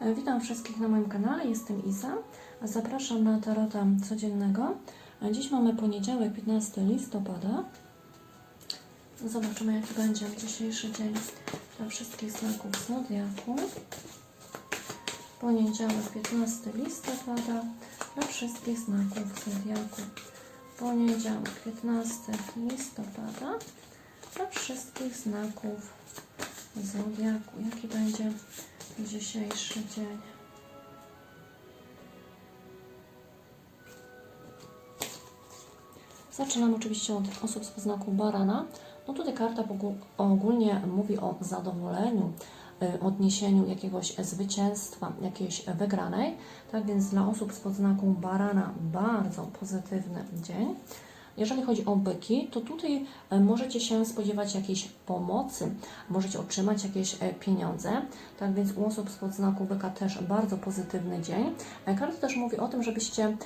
E, Witam wszystkich na moim kanale, jestem Iza. Zapraszam na tarota codziennego. E, Dziś mamy poniedziałek, 15 listopada. Zobaczymy, jaki będzie dzisiejszy dzień dla wszystkich znaków zodiaku. Poniedziałek, 15 listopada dla wszystkich znaków zodiaku. Poniedziałek, 15 listopada dla wszystkich znaków zodiaku. Jaki będzie dzisiejszy dzień? Zaczynam oczywiście od osób z znaku barana. No tutaj karta ogó- ogólnie mówi o zadowoleniu, y, odniesieniu jakiegoś zwycięstwa, jakiejś wygranej. Tak więc dla osób z podznaku barana bardzo pozytywny dzień. Jeżeli chodzi o byki, to tutaj e, możecie się spodziewać jakiejś pomocy, możecie otrzymać jakieś e, pieniądze. Tak więc u osób z podznaku byka też bardzo pozytywny dzień. E, Karta też mówi o tym, żebyście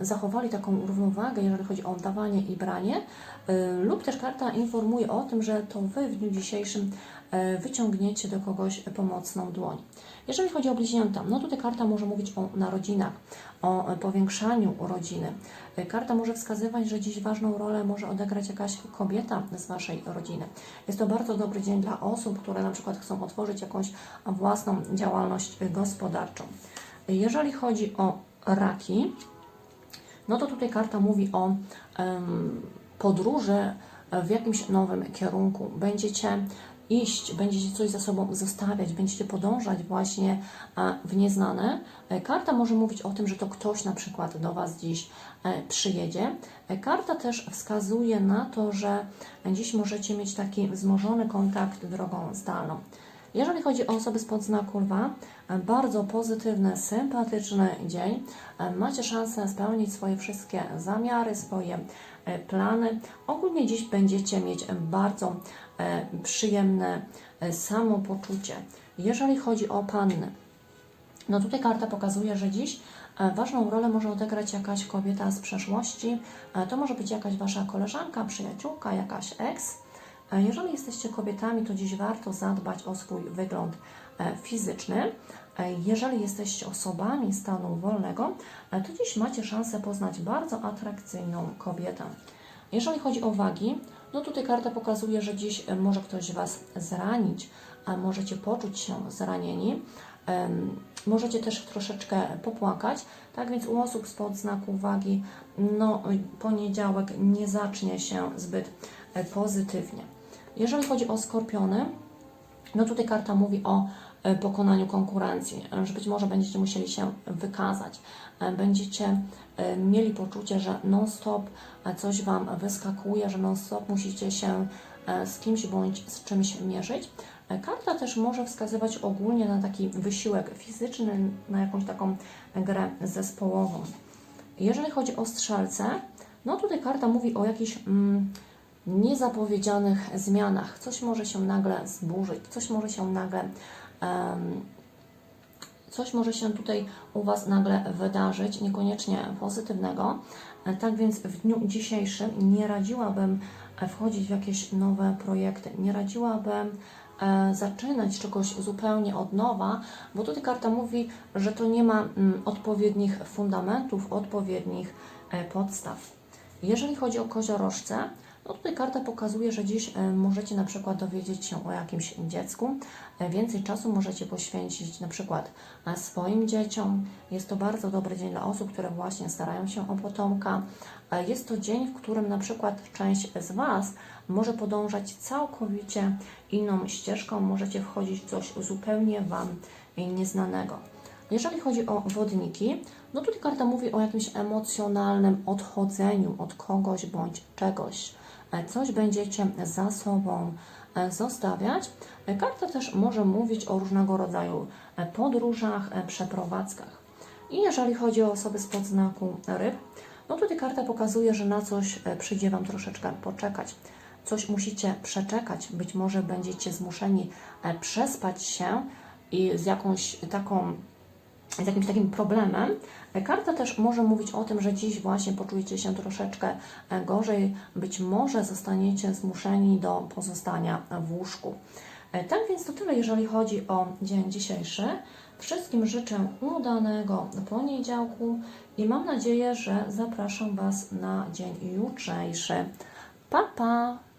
zachowali taką równowagę, jeżeli chodzi o dawanie i branie, lub też karta informuje o tym, że to Wy w dniu dzisiejszym wyciągniecie do kogoś pomocną dłoń. Jeżeli chodzi o bliźnięta, no tutaj karta może mówić o narodzinach, o e, powiększaniu rodziny. E, Karta może wskazywać, że dziś ważną rolę może odegrać jakaś kobieta z Waszej rodziny. Jest to bardzo dobry dzień dla osób, które na przykład chcą otworzyć jakąś własną działalność e, gospodarczą. Jeżeli chodzi o raki, no to tutaj karta mówi o em, podróży w jakimś nowym kierunku. Będziecie iść, będziecie coś za sobą zostawiać, będziecie podążać właśnie w nieznane. E, Karta może mówić o tym, że to ktoś na przykład do Was dziś e, przyjedzie. E, Karta też wskazuje na to, że dziś możecie mieć taki wzmożony kontakt drogą zdalną. Jeżeli chodzi o osoby z podznaku lwa, e, bardzo pozytywny, sympatyczny dzień. E, Macie szansę spełnić swoje wszystkie zamiary, swoje e, plany. Ogólnie dziś będziecie mieć bardzo przyjemne samopoczucie. Jeżeli chodzi o panny, no tutaj karta pokazuje, że dziś ważną rolę może odegrać jakaś kobieta z przeszłości. To może być jakaś wasza koleżanka, przyjaciółka, jakaś ex. Jeżeli jesteście kobietami, to dziś warto zadbać o swój wygląd e, fizyczny. E, Jeżeli jesteście osobami stanu wolnego, e, to dziś macie szansę poznać bardzo atrakcyjną kobietę. Jeżeli chodzi o wagi, no tutaj karta pokazuje, że dziś może ktoś Was zranić, a możecie poczuć się zranieni. Możecie też troszeczkę popłakać, tak więc u osób spod znaku wagi, no poniedziałek nie zacznie się zbyt pozytywnie. Jeżeli chodzi o skorpiony, no tutaj karta mówi o e, pokonaniu konkurencji, e, że być może będziecie musieli się wykazać, e, będziecie mieli poczucie, że non-stop coś Wam wyskakuje, że non-stop musicie się z kimś bądź z czymś mierzyć. Karta też może wskazywać ogólnie na taki wysiłek fizyczny, na jakąś taką grę zespołową. Jeżeli chodzi o strzelce, no tutaj karta mówi o jakichś mm, niezapowiedzianych zmianach. Coś może się nagle zburzyć, coś może się nagle em, coś może się tutaj u Was nagle wydarzyć, niekoniecznie pozytywnego. E, Tak więc w dniu dzisiejszym nie radziłabym e, wchodzić w jakieś nowe projekty, nie radziłabym e, zaczynać czegoś zupełnie od nowa, bo tutaj karta mówi, że to nie ma mm, odpowiednich fundamentów, odpowiednich podstaw. Jeżeli chodzi o koziorożce, no tutaj karta pokazuje, że dziś e, możecie na przykład dowiedzieć się o jakimś dziecku. E, Więcej czasu możecie poświęcić na przykład e, swoim dzieciom. Jest to bardzo dobry dzień dla osób, które właśnie starają się o potomka. Jest to dzień, w którym na przykład część z Was może podążać całkowicie inną ścieżką, możecie wchodzić w coś zupełnie Wam nieznanego. Jeżeli chodzi o wodniki, no tutaj karta mówi o jakimś emocjonalnym odchodzeniu od kogoś bądź czegoś. Coś będziecie za sobą e, zostawiać. E, Karta też może mówić o różnego rodzaju e, podróżach, przeprowadzkach. I jeżeli chodzi o osoby spod znaku ryb, no tutaj karta pokazuje, że na coś przyjdzie Wam troszeczkę poczekać. Coś musicie przeczekać, być może będziecie zmuszeni przespać się i z jakąś taką z jakimś takim problemem. Karta też może mówić o tym, że dziś właśnie poczujecie się troszeczkę e, gorzej, być może zostaniecie zmuszeni do pozostania w łóżku. E, Tak więc to tyle, jeżeli chodzi o dzień dzisiejszy. Wszystkim życzę udanego poniedziałku i mam nadzieję, że zapraszam Was na dzień jutrzejszy. Pa, pa!